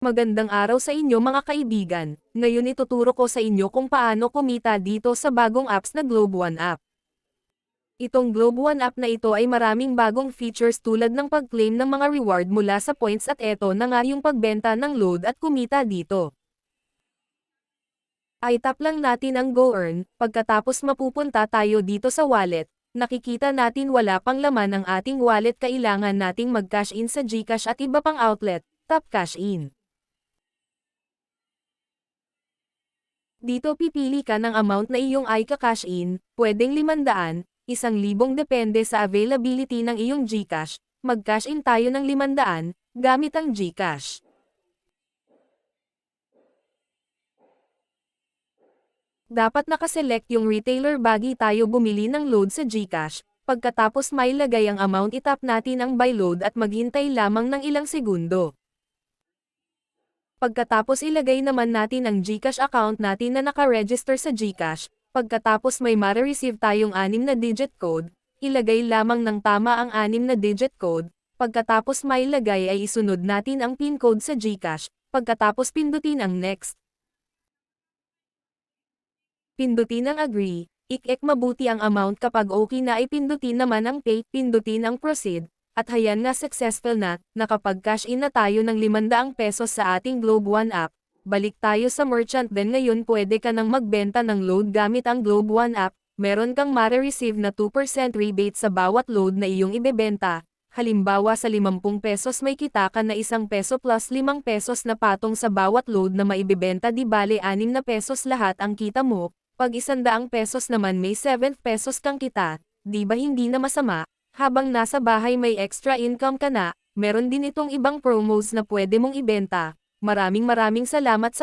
Magandang araw sa inyo mga kaibigan. Ngayon ituturo ko sa inyo kung paano kumita dito sa bagong apps na Globe One app. Itong Globe One app na ito ay maraming bagong features tulad ng pag-claim ng mga reward mula sa points at eto na nga yung pagbenta ng load at kumita dito. Ay tap lang natin ang Go Earn, pagkatapos mapupunta tayo dito sa wallet, nakikita natin wala pang laman ang ating wallet kailangan nating mag-cash in sa Gcash at iba pang outlet, tap cash in. Dito pipili ka ng amount na iyong ay ka-cash in, pwedeng 500, 1,000 depende sa availability ng iyong Gcash, mag-cash in tayo ng 500, gamit ang Gcash. Dapat nakaselect yung retailer bagi tayo bumili ng load sa Gcash, pagkatapos mailagay ang amount itap natin ang buy load at maghintay lamang ng ilang segundo. Pagkatapos ilagay naman natin ang Gcash account natin na nakaregister sa Gcash, pagkatapos may ma-receive tayong 6 na digit code, ilagay lamang ng tama ang 6 na digit code, pagkatapos mailagay ay isunod natin ang PIN code sa Gcash, pagkatapos pindutin ang next. Pindutin ang agree, ik-ek mabuti ang amount kapag okay na ay pindutin naman ang pay, pindutin ang proceed, at hayan nga successful na, nakapag-cash in na tayo ng 500 pesos sa ating Globe One app, balik tayo sa merchant then ngayon pwede ka nang magbenta ng load gamit ang Globe One app, meron kang mare-receive na 2% rebate sa bawat load na iyong ibebenta, halimbawa sa 50 pesos may kita ka na 1 peso plus 5 pesos na patong sa bawat load na maibebenta di bale 6 na pesos lahat ang kita mo, pag 100 pesos naman may 7 pesos kang kita, di ba hindi na masama? Habang nasa bahay may extra income ka na, meron din itong ibang promos na pwede mong ibenta. Maraming maraming salamat sa